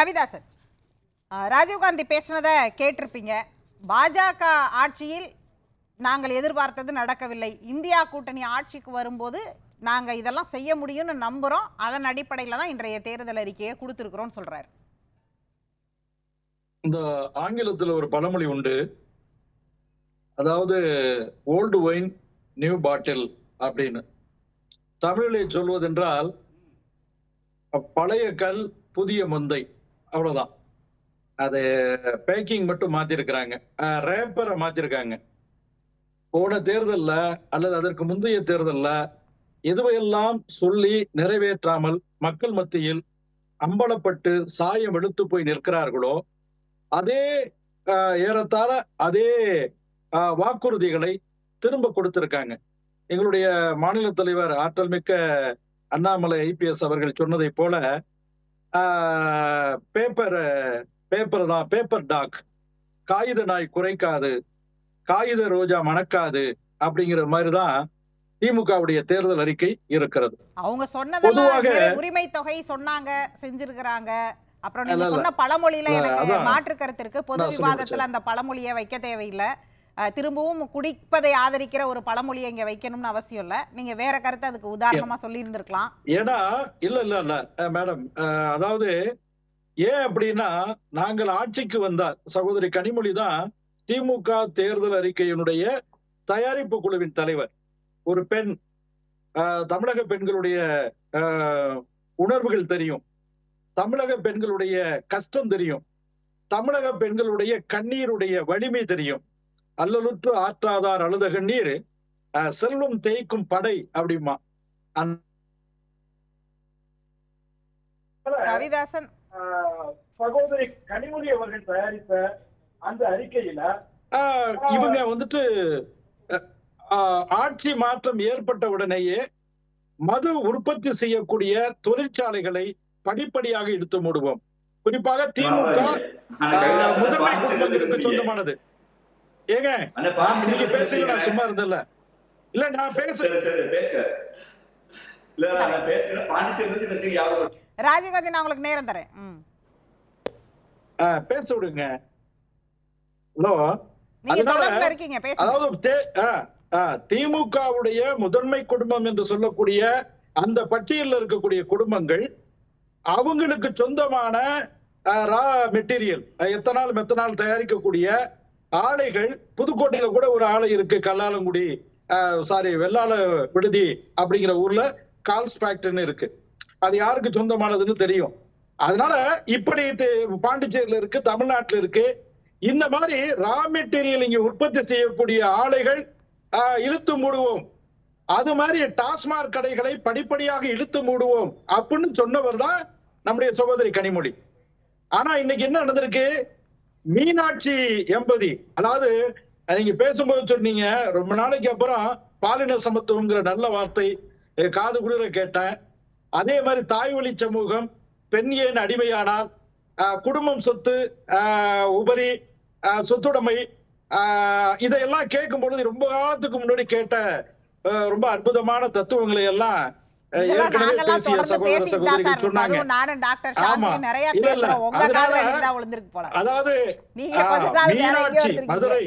கவிதாசன். அஹ், ராஜீவ்காந்தி பேசுனதை கேட்டிருப்பீங்க. பாஜக ஆட்சியில் நாங்கள் எதிர்பார்த்தது நடக்கவில்லை. இந்தியா கூட்டணி ஆட்சிக்கு வரும்போது நாங்கள் இதெல்லாம் செய்ய முடியும்னு நம்புகிறோம் அதன் அடிப்படையில் தான் இன்றைய தேர்தல் அறிக்கையை கொடுத்துருக்குறோம்னு சொல்கிறாரு இந்த ஆங்கிலத்தில் ஒரு பழமொழி உண்டு. அதாவது ஓல்டு ஒயின் நியூ பாட்டில் அப்படின்னு. தமிழிலே சொல்வதென்றால் பழைய கல் புதிய மந்தை. அவ்வளவுதான். அது பேக்கிங் மட்டும் மாத்திருக்கிறாங்க. ரேப்பரை மாத்திருக்காங்க. போன தேர்தல்ல அல்லது அதற்கு முந்தைய தேர்தல்ல எதுவையெல்லாம் சொல்லி நிறைவேற்றாமல் மக்கள் மத்தியில் அம்பலப்பட்டு சாயம் எடுத்து போய் நிற்கிறார்களோ அதே ஆஹ், ஏறத்தாழ அதே ஆஹ், வாக்குறுதிகளை திரும்ப கொடுத்திருக்காங்க. எங்களுடைய மாநில தலைவர் ஆற்றல் மிக்க அண்ணாமலை ஐபிஎஸ் அவர்கள் சொன்னதை போல பேப்பர் பேப்பர் தான் பேப்பர் டாக் காகித நாய் குறைக்காது காகித ரோஜா மணக்காது அப்படிங்கிற மாதிரி தான் திமுகவுடைய தேர்தல் அறிக்கை இருக்கிறது அவங்க சொன்னதெல்லாம் உரிமை தொகை சொன்னாங்க செஞ்சிருக்கிறாங்க அப்புறம் நீங்க. சொன்ன பழமொழியில எனக்கு. மாற்று கருத்து இருக்கு பொது விவாதத்துல. அந்த பழமொழியை வைக்க தேவையில்லை திரும்பவும் குடிப்பதை ஆதரிக்கிற ஒரு பழமொழியை இங்க வைக்கணும்னு அவசியம் இல்ல. நீங்க வேற கருத்து அதுக்கு உதாரணமா சொல்லி இருந்திருக்கலாம் ஏன்னா இல்ல இல்ல இல்ல. மேடம் அதாவது ஏன் அப்படின்னா நாங்கள் ஆட்சிக்கு வந்த சகோதரி கனிமொழி தான் திமுக தேர்தல் அறிக்கையினுடைய தயாரிப்பு குழுவின் தலைவர். ஒரு பெண் தமிழக பெண்களுடைய உணர்வுகள் தெரியும். தமிழக பெண்களுடைய கஷ்டம் தெரியும். தமிழக பெண்களுடைய கண்ணீருடைய வலிமை தெரியும். அல்லலுற்று ஆற்றாதார் அழுத கண்ணீர் அஹ், செல்வம் தேய்க்கும் படை அப்படிமா கவிதாசன். ஆஹ் சகோதரி கனிமொழி அவர்கள் தயாரித்த அந்த அறிக்கையில இவங்க வந்துட்டு ஆட்சி மாற்றம் ஏற்பட்ட உடனேயே மது உற்பத்தி செய்யக்கூடிய தொழிற்சாலைகளை படிப்படியாக இழுத்து மூடுவோம். குறிப்பாக திமுக முதன்மை சொந்தமானது. ஏங்க நீங்க பேசுங்க நான் சும்மா இருந்தல இல்ல நான் பேச ராஜீவ்காந்தி நான் உங்களுக்கு நேரம் தரேன். பேச விடுங்க. ஹலோ. அதாவது திமுகவுடைய முதன்மை குடும்பம் என்று சொல்லக்கூடிய அந்த பட்டியலில் இருக்கக்கூடிய குடும்பங்கள் அவங்களுக்கு சொந்தமான ரா மெட்டீரியல் எத்தனால் மெத்தனால் தயாரிக்கக்கூடிய ஆலைகள் புதுக்கோட்டையில கூட ஒரு ஆலை இருக்கு கல்லாலங்குடி சாரி வெள்ளாள விடுதி அப்படிங்கிற ஊர்ல கால்ஸ் ஃபேக்டரின்னு இருக்கு. அது யாருக்கு சொந்தமானதுன்னு தெரியும். அதனால இப்படி பாண்டிச்சேரியில இருக்கு தமிழ்நாட்டில் இருக்கு. இந்த மாதிரி ரா மெட்டீரியல் இங்க உற்பத்தி செய்யக்கூடிய ஆலைகள் இழுத்து மூடுவோம். அது மாதிரி டாஸ்மாக் கடைகளை படிப்படியாக இழுத்து மூடுவோம் அப்படின்னு சொன்னவர் தான் நம்முடைய சகோதரி கனிமொழி. ஆனா இன்னைக்கு என்ன நடந்திருக்கு? மீனாட்சி எம்பதி. அதாவது நீங்க பேசும்போது சொன்னீங்க ரொம்ப நாளைக்கு அப்புறம் பாலின சமத்துவங்கிற நல்ல வார்த்தை காது குளிர கேட்டேன். அதே மாதிரி தாய் வழி சமூகம் பெண் ஏன் அடிமையானால் குடும்பம் சொத்து உபரி சொத்துடைமை இதையெல்லாம் கேட்கும் பொழுது ரொம்ப காலத்துக்கு முன்னாடி கேட்ட ரொம்ப அற்புதமான தத்துவங்களை எல்லாம் மதுரை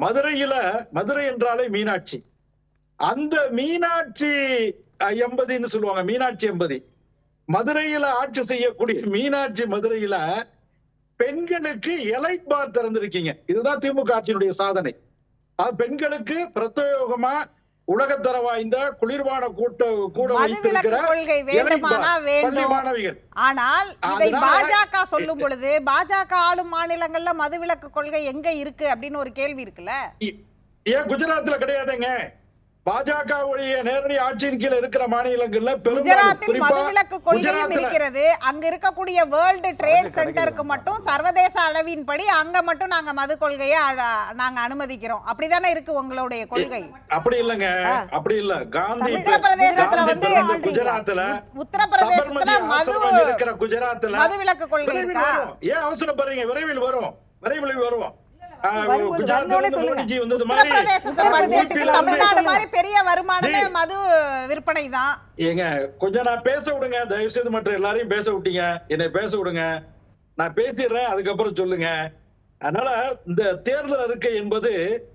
மதுரையில மதுரை என்றாலே மீனாட்சி. அந்த மீனாட்சி எம்பதின்னு சொல்லுவாங்க மீனாட்சி எம்பதி மதுரையில ஆட்சி செய்யக்கூடிய மீனாட்சி மதுரையில பெண்களுக்கு எலைட் பார் திறந்திருக்கீங்க. இதுதான் திமுக ஆட்சியினுடைய சாதனை. அது பெண்களுக்கு பிரத்யேகமா உலகத்தர வாய்ந்த குளிர்பான கூட்ட கூட வைத்திருக்கிற கொள்கை வேண்டுமானா வேண்டும். ஆனால் இதை பாஜக சொல்லும் பொழுது பாஜக ஆளும் மாநிலங்கள்ல மதுவிலக்கு கொள்கை எங்க இருக்கு அப்படின்னு ஒரு கேள்வி இருக்குல்ல? ஏன் குஜராத்ல கிடையாதுங்க. பாஜகவுடைய நேரடி ஆட்சியின் கீழ இருக்கிற மாநிலங்கள்ல குஜராத்தில் மதுவிலக்கு கொள்கையும் இருக்கிறது. அங்க இருக்கக்கூடிய வேர்ல்டு ட்ரேட் சென்டருக்கு மட்டும் சர்வதேச அளவின்படி அங்க மட்டும் நாங்க மது கொள்கையை நாங்க அனுமதிக்கிறோம். அப்படிதானே இருக்கு உங்களுடைய கொள்கை? அப்படி இல்லங்க. அப்படி இல்ல. காந்தி உத்தரப்பிரதேசத்துல வந்து குஜராத்ல உத்தரப்பிரதேசத்துல மது இருக்கிற குஜராத்ல மதுவிலக்கு கொள்கை விரைவில் இருக்கா ஏன் அவசரப்படுறீங்க? விரைவில் வரும். விரைவில் வரும். பெரிய வருமானமே ஜி. மது விற்பனை தான். ஏங்க கொஞ்சம் நான் பேச விடுங்க. தயவு செய்து மற்ற எல்லாரையும் பேச விட்டீங்க. என்னை பேச விடுங்க. நான் பேசிடுறேன். அதுக்கப்புறம் சொல்லுங்க. அதனால இந்த தேர்தல் அறிக்கை என்பது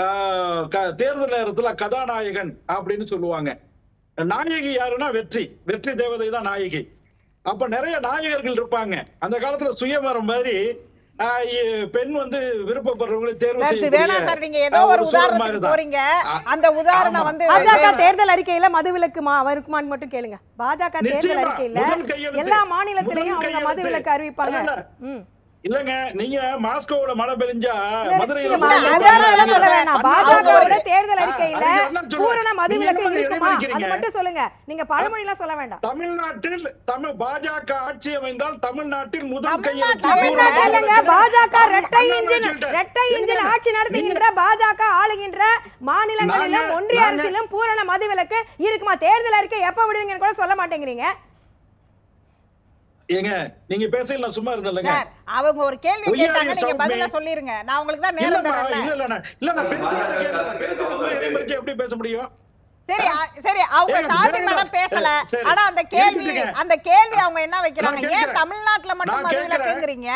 ஆஹ், க- தேர்தல் நேரத்துல கதாநாயகன் அப்படின்னு சொல்லுவாங்க. நாயகி யாருன்னா வெற்றி. வெற்றி தேவதை தான் நாயகி. அப்ப நிறைய நாயகர்கள் இருப்பாங்க. அந்த காலத்துல சுயமரம் மாதிரி பெண் வந்து விருப்பப்படுறவங்களை தேர்வு வேணாம் சார் நீங்க ஏதோ ஒரு உதாரணத்துக்கு. போறீங்க அந்த உதாரணம். வந்து பாஜக தேர்தல் அறிக்கையில மதுவிலக்கு மா வருமான்னு மட்டும் கேளுங்க பாஜக தேர்தல். அறிக்கையில. எல்லா மாநிலத்திலையும் அவங்க. மதுவிலக்கு அறிவிப்பாங்க. இல்லங்க நீங்க மாஸ்கோவுல மழை பெஞ்சா மதுரையில பாஜகவோட தேர்தல் அறிக்கையில? பூரண இருக்குமா? அது இடைமறிக்கிறீங்க? மட்டும் சொல்லுங்க. நீங்க பழமொழி எல்லாம் சொல்ல வேண்டாம். தமிழ்நாட்டில் தமிழ் பாஜக ஆட்சி அமைந்தால் தமிழ்நாட்டில் முதல் கையெழுத்து பாஜக ஆமா, ரெட்டை அண்ணா இன்ஜின். ரெட்டை இன்ஜின் ஆட்சி நடத்துகின்ற பாஜக ஆளுகின்ற மாநிலங்களிலும் ஒன்றிய அரசிலும் பூரண மதுவிலக்கு இருக்குமா? தேர்தல் அறிக்கை எப்ப விடுவீங்கன்னு கூட சொல்ல மாட்டேங்கிறீங்க. ஏங்க நீங்க பேசல நான் சும்மா இருந்தேன்லங்க சார் அவங்க ஒரு கேள்வி கேட்டாங்க நீங்க. பதில சொல்லிருங்க நான் உங்களுக்கு தான் நேரம் தரல இல்ல இல்ல இல்ல நான் பேசுறது எப்படி பேச முடியும் சரி சரி அவங்க வேற மேடம் பேசல. ஆனா அந்த கேள்வி. அந்த கேள்வி அவங்க என்ன வைக்கிறாங்க ஏன். தமிழ்நாட்டுல மட்டும் நான் மது கேட்கிறேன். விலக்குங்கிறீங்க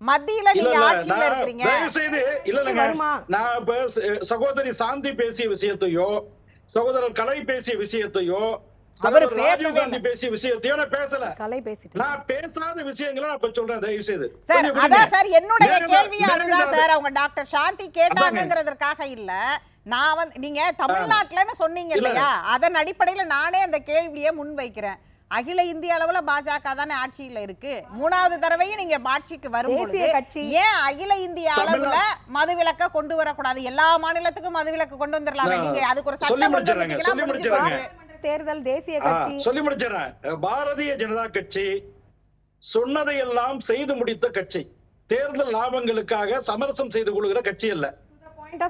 மத்தியில இல்ல நீங்க இல்ல ஆட்சியில செய்து இல்ல இல்லங்க வருமா? நான் சகோதரி சாந்தி பேசிய விஷயத்தையோ சகோதரர் கலை பேசிய விஷயத்தையோ அவரு பேசவே ராஜீவ் காந்தி இல்ல. பேசிய விஷயத்தையோ நான் பேசல. கலை பேசிட்டு நான் பேசாத விஷயங்களை நான் இப்ப சொல்றேன் தயவு செய்து சார். அதான் சார் என்னுடைய நேரம் அதுதான் சார் அவங்க டாக்டர் சாந்தி கேட்டாங்கங்கிறதுக்காக இல்ல. நான் வந்து நீங்க தமிழ்நாட்டுலன்னு சொன்னீங்க இல்ல. இல்லையா? அதன் அடிப்படையில நானே அந்த கேள்வியை முன்வைக்கிறேன். அகில இந்திய அளவுல பாஜக தானே ஆட்சியில இருக்கு. மூணாவது தடவையும் நீங்க ஆட்சிக்கு கட்சி. ஏன் அகில இந்திய அளவுல மதுவிலக்க கொண்டு வரக்கூடாது? எல்லா மாநிலத்துக்கும் மதுவிலக்கு கொண்டு வந்துடலாமே நீங்க. அதுக்கு ஒரு சட்டம் கொண்டு தேர்தல் தேசிய கட்சி சொல்லி முடிச்சிடறேன் பாரதிய ஜனதா கட்சி சொன்னதையெல்லாம் செய்து முடித்த கட்சி தேர்தல் லாபங்களுக்காக சமரசம் செய்து கொள்கிற கட்சி அல்ல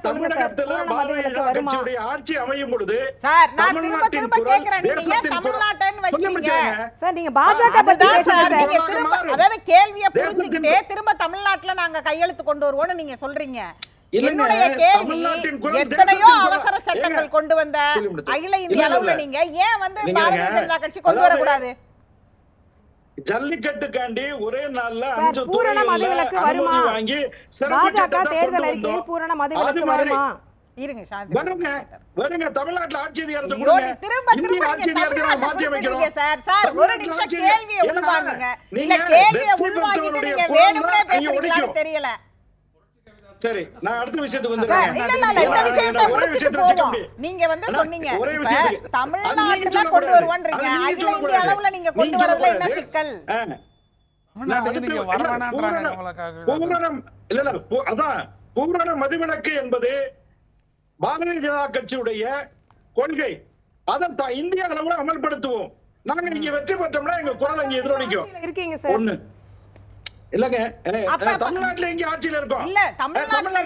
தமிழகத்துல பாரதிய ஜனதா கட்சியுடைய ஆட்சி அமையும் பொழுது சார் நான் திரும்ப தமிழ்நாட்டின் திரும்ப குரல், கேக்குறேன் நீங்க ஏன் தேசத்தின் குரல். தமிழ்நாட்டுன்னு சொல்லி வைக்கிறீங்க முடிச்சிடுறேங்க. சார் நீங்க பாஜக பத்தி அதுதான் பேசுங்க சார் சார் நீங்க மாறும். திரும்ப மாறும். அதாவது கேள்விய புரிஞ்சுக்கிட்டே திரும்ப தமிழ்நாட்டுல நாங்க கையெழுத்து கொண்டு வருவோம்னு நீங்க சொல்றீங்க என்னுடைய கேள்வி எத்தனையோ. அவசர சட்டங்கள் கொண்டு வந்த. அகில இந்திய அளவுல. நீங்க ஏன் வந்து பாரதிய ஏங்க, ஜனதா கட்சி கொண்டு வரக்கூடாது ஜல்லிக்கட்டுக்காண்டி ஒரே நாள்ல அஞ்சு பூரண மதுவிலக்கு வருமா? அனுமதி வாங்கி பாஜக தேர்தல் அறிக்கையில். பூரண மதுவிலக்கு வருமா இருங்க சாந்தி வருங்க வருங்க தமிழ்நாட்டுல ஆட்சி அதிகாரத்தை கொடுங்க திரும்ப திரும்ப ஆட்சி அமைக்கிறோம் குறிப்பிட்டீங்க சார் சார் ஒரு தமிழ்நாட்டுல நிமிஷம் ஆட்சி கேள்வியை ஏன்னா, உள்வாங்குங்க நீங்க இல்ல கேள்வியை வெற்றி உள்வாங்கிட்டு பெற்றவருடைய நீங்க குரல் வேணும்னே தான் அங்க பேசுறீங்களான்னு ஒலிக்கும். தெரியல சரி நான் அடுத்த விஷயத்துக்கு இல்ல, இல்ல, இந்த விஷயத்தை முடிச்சிட்டு போவோம். முடியும். நீங்க வந்து சொன்னீங்க. ஒரே இப்ப நீங்க தமிழ்நாட்டுல. கொண்டு நீங்க அகில இந்திய. அளவுல நீங்க கொண்டு நீங்க வரதுல என்ன. சிக்கல்? நீங்க பூரண- மதுவிலக்கு என்பது பாரதிய ஜனதா கட்சியுடைய கொள்கை. அதை இந்திய அளவுல அமல்படுத்துவோம். நாங்க இங்க வெற்றி பெற்றோம்னா எங்க குரல் இங்க எதிரொலிக்கும். ஆட்சியில இருக்கீங்க சார். ஒண்ணு. இல்லங்க. ஏ, அப்ப- ஏ, தமிழ்நாட்டுல எங்க ஆட்சியில இருக்கோம் இல்ல தமிழ்நாட்டுல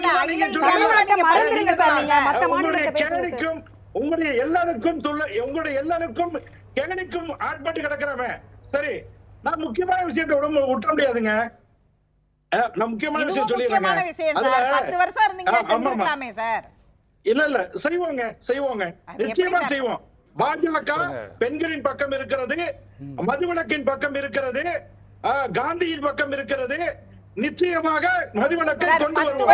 உங்களுடைய எல்லாருக்கும் துள்ள உங்களுடைய எல்லாருக்கும் கேணிக்கும் ஆட்பட்டு கிடக்கிறவன். சரி நான் முக்கியமான விஷயத்தை விட விட்ட முடியாதுங்க. நான் முக்கியமான விஷயம் சொல்லிடுறேங்க. இல்ல இல்ல செய்வோங்க செய்வோங்க. நிச்சயமா? செய்வோம். பாஜக பெண்களின் பக்கம் இருக்கிறது மதுவிலக்கின் பக்கம் இருக்கிறது காந்தியின் பக்கம் இருக்கிறது. நிச்சயமாக மதுவிலக்கை கொண்டு வருவோம்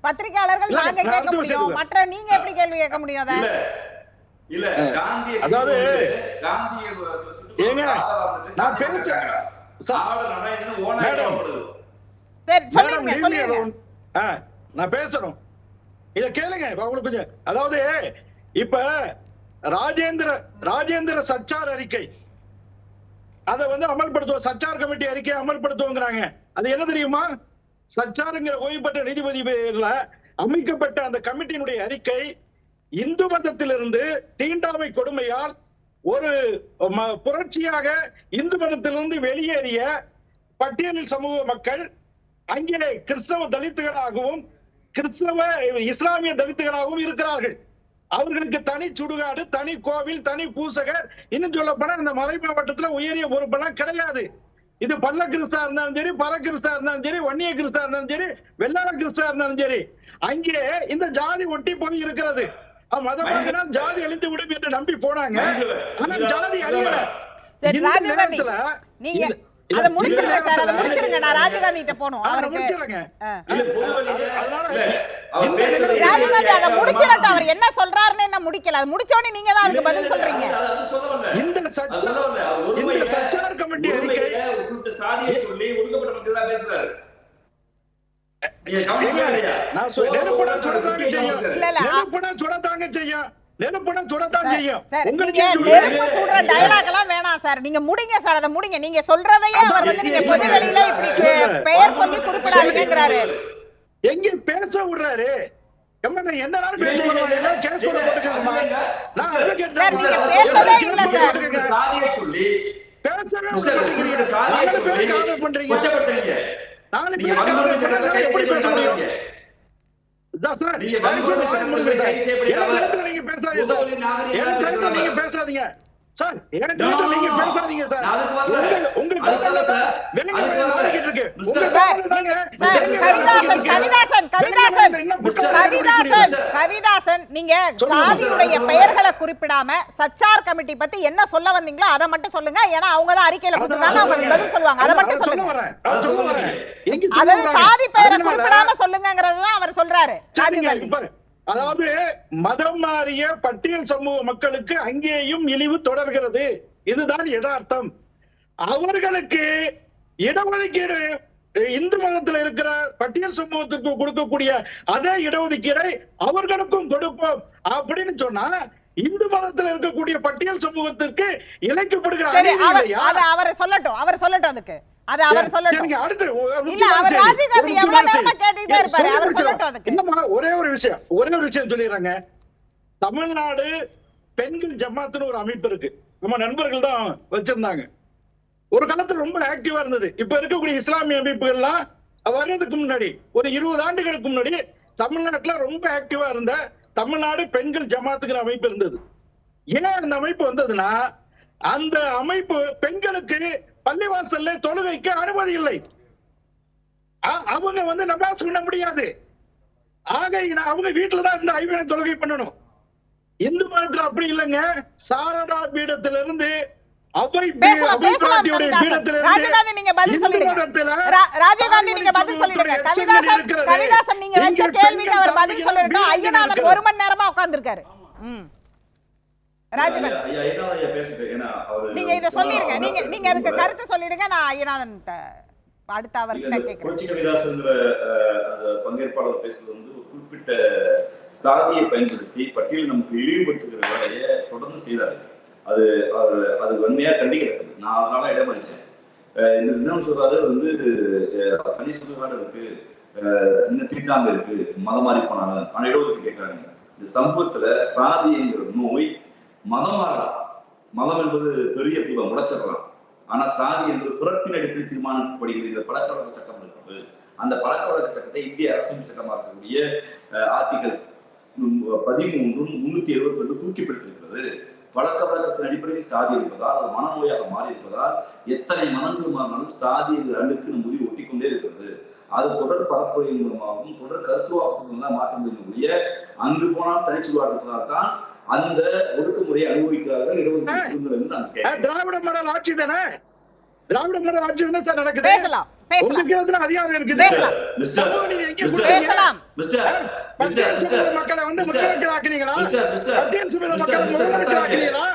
பத்திரிகையாளர்கள் நாங்க நான் கேட்க அடுத்த முடியும். விஷயத்துக்கு மற்ற நீங்க எப்படி கேள்வி கேட்க முடியும் அதை? இல்ல இல்ல காந்திய அதாவது, காந்திய ஏங்க, நான் மேடம். சரி. ஆ, நான் பேசணும். இத கேளுங்க உங்களுக்கு கொஞ்சம் அதாவது இப்ப ராஜேந்திர ராஜேந்திர சச்சார் அறிக்கை. அதை வந்து அமல்படுத்துவோம் சச்சார் கமிட்டி அறிக்கையை அமல்படுத்துவோங்கிறாங்க. அது என்ன தெரியுமா? சச்சாருங்கிற ஓய்வு பெற்ற நீதிபதி பேர்ல அமைக்கப்பட்ட அந்த கமிட்டியினுடைய அறிக்கை இந்து மதத்திலிருந்து தீண்டாமை கொடுமையால் ஒரு ம- புரட்சியாக இந்து மதத்திலிருந்து வெளியேறிய பட்டியலில் சமூக மக்கள் அங்கே கிறிஸ்தவ தலித்துகளாகவும் கிறிஸ்தவ இஸ்லாமிய தலித்துகளாகவும் இருக்கிறார்கள். அவர்களுக்கு தனி சுடுகாடு தனி கோவில் தனி பூசகர். இன்னும் சொல்ல போனா இந்த மலை மாவட்டத்துல உயரிய பொறுப்பெல்லாம் கிடையாது. இது பல்ல கிறிஸ்தா இருந்தாலும் சரி பர கிறிஸ்தா இருந்தாலும் சரி வன்னிய கிறிஸ்தா இருந்தாலும் சரி வெள்ளாள கிறிஸ்தா இருந்தாலும் சரி அங்கே இந்த ஜாதி ஒட்டி போய் இருக்கிறது. மதம் ஜாதி அழிந்து விடும் என்று நம்பி போனாங்க. ஆனா ஜாதி அழியல. நேரத்துல நீங்க அதை முடிச்சிருங்க சார் அதை முடிச்சிருங்க. நான் ராஜீவ் காந்தி கிட்ட அவருக்கு வழியில- அதனால முடிச்சிடட்டும். அவர் என்ன சொல்றாருன்னு என்ன முடிக்கல. அது முடிச்சோடனே நீங்க தான் அதுக்கு பதில் சொல்றீங்க. இந்த இந்த சச்சார் கமிட்டி அறிக்கை சாதியை சொல்லி ஒடுக்கப்பட்ட மக்கள் தான் பேசுறாரு? நான் செய்யும். இல்ல, இல்ல. நெருப்புடா சுடத்தாங்க செய்யும். நெருப்புடா சுடத்தான் செய்யும். சார் உங்களுக்கு? நெருப்பு சுடுற டயலாக் எல்லாம் வேணாம் சார். நீங்க முடிங்க சார். அதை முடிங்க. நீங்க சொல்றதையே அவர் வந்து நீங்க பொது வெளியில இப்படி பெயர் சொல்லி குறிப்பிடாதீங்கிறாரு எங்க பேச விடுறாரு? சொல்லி பேசவே பண்றீங்க. பேசாதீங்க சார். பேசாதீங்க. சார் நீங்க கவிதாசன் சாதியுடைய. பெயர்களை குறிப்பிடாம சச்சார் கமிட்டி பத்தி என்ன சொல்ல வந்தீங்களோ அதை மட்டும் சொல்லுங்க. ஏன்னா அவங்க தான் அறிக்கையில கொடுத்துருக்காங்க அவங்க பதில் சொல்லுவாங்க. அதை மட்டும் சொல்ல சொல்லுங்க. அதாவது? சாதி பெயரை குறிப்பிடாம சொல்லுங்கிறது தான் அவர் சொல்றாரு. அதாவது மதம் மாறிய பட்டியல் சமூக மக்களுக்கு அங்கேயும் இழிவு தொடர்கிறது. இதுதான் யதார்த்தம். அவர்களுக்கு இடஒதுக்கீடு இந்து மதத்தில் இருக்கிற பட்டியல் சமூகத்துக்கு கொடுக்கக்கூடிய அதே இடஒதுக்கீடை அவர்களுக்கும் கொடுப்போம் அப்படின்னு சொன்னா இந்து மதத்தில் இருக்கக்கூடிய பட்டியல் சமூகத்திற்கு இழைக்கப்படுகிற சரி அநீதி அவர் சொல்லட்டும் அவர் சொல்லட்டும் அதுக்கு. அது அவர் சொல்லட்டும். அடுத்து இல்ல முக்கியமான அவர் செய்தி. ராஜீவ் காந்தி ஒரு எவ்வளவு முக்கியமான நேரமா செய்தி. கேட்டுட்டே ஏன் இருப்பாரு? சொல்லி அவர் முடிச்சிடலாம். சொல்லட்டும் அதுக்கு. இல்லம்மா, ஒரே ஒரு விஷயம் ஒரே ஒரு விஷயம் சொல்லிடுறேங்க. தமிழ்நாடு பெண்கள் ஜமாத்துன்னு ஒரு அமைப்பு இருக்கு. நம்ம நண்பர்கள் தான் வச்சிருந்தாங்க. ஒரு காலத்துல ரொம்ப ஆக்டிவா இருந்தது. இப்ப இருக்கக்கூடிய இஸ்லாமிய அமைப்புகள்லாம் வர்றதுக்கு முன்னாடி ஒரு இருபது ஆண்டுகளுக்கு முன்னாடி தமிழ்நாட்டுல ரொம்ப ஆக்டிவா இருந்த தமிழ்நாடு பெண்கள் ஜமாத்துங்கிற அமைப்பு இருந்தது. ஏன் அந்த அமைப்பு வந்ததுன்னா அந்த அமைப்பு பெண்களுக்கு பள்ளிவாசல்ல தொழுகைக்கு அனுமதி இல்லை. அவங்க வந்து நமாஸ் பண்ண முடியாது. ஆக அவங்க வீட்டுலதான் இந்த ஐவேன தொழுகை பண்ணணும். இந்து மதத்துல அப்படி இல்லைங்க. சாரதா பீடத்திலிருந்து இருந்து அவை பீ- பேசலாம் அவை பேசலாம் பிராட்டியுடைய கவிதாசன் பீடத்துல ராஜீவ் காந்தி நீங்க பதில் சொல்லிடுங்க. மதத்துல ரா- ராஜீவ் காந்தி நீங்க பதில் சொல்லிடுங்க. கவிதாசன் நீங்க வச்ச கேள்விக்கு அவர் பதில் ஐயனாதன் இருக்கிறது. ஒரு மணி நேரமா உட்கார்ந்திருக்காரு. ம். ராஜீவ் காந்தி ஐயா, ஐயா, ஐயா, ஐயா பேசிட்டு, ஏன்னா அவரு நீங்க இத சொல்லிருங்க. நீங்க நீங்க அதுக்கு கருத்து சொல்லிடுங்க. நான் ஐயனாதன் அடுத்த அவர்கிட்ட கேட்கிறேன் பங்கேற்பாளர் பேசுறது வந்து ஒரு குறிப்பிட்ட சாதியை பயன்படுத்தி பட்டியல் நமக்கு இழிவுபடுத்துகிற வேலையை தொடர்ந்து செய்தாரு. அது அவர் அது வன்மையா கண்டிக்கிறது நான் அதனால இடமளிச்சேன் இந்த இன்னும் சொல்றாரு வந்து அஹ், தனி சுடுகாடு இருக்கு. இன்னும் தீட்டாங்க இருக்கு. மதம் மாறி போனாங்க. ஆனா இடஒதுக்கு கேட்கறாங்க. இந்த சமூகத்துல சாதிங்கிற நோய் மதம் மாறலாம் மதம் என்பது பெரிய பூதம் உடைச்சிடலாம் ஆனா சாதி என்பது பிறப்பின் அடிப்படையில் தீர்மானிக்கப்படுகிற இந்த பழக்க வழக்க சட்டம் இருக்கிறது. அந்த பழக்க வழக்க சட்டத்தை இந்திய அரசியல் சட்டமா இருக்கக்கூடிய ஆர்டிகல் பதிமூன்றும் முன்னூத்தி எழுபத்தி ரெண்டு தூக்கிப்படுத்திருக்கிறது பழக்க வழக்கத்தின் அடிப்படையில் சாதி இருப்பதால் அது மனநோயாக மாறி இருப்பதால் எத்தனை மனங்கள் மாறினாலும் சாதி என்ற அழுக்கு ஒட்டி கொண்டே இருக்கிறது. அது தொடர் பரப்புரையின் மூலமாகவும் தொடர் கருத்துருவாக்கத்தின் தான் மாற்ற செய்யக்கூடிய அங்கு போனால் தனிச்சுவாடு இருப்பதால் தான் அந்த ஒடுக்குமுறையை அனுபவிக்கிறார்கள் இடஒதுக்கீடு திராவிட மாடல் ஆட்சி தானே? திராவிட மாடல் ஆட்சி தானே சார் நடக்குது? பேசலாம் பேசலாம். அதிகாரம் இருக்குது? பேசலாம். பேசலாம். மக்களை வந்து முதலமைச்சர் ஆக்குனீங்களா? மக்களை முதலமைச்சர். ஆக்குனீங்களா?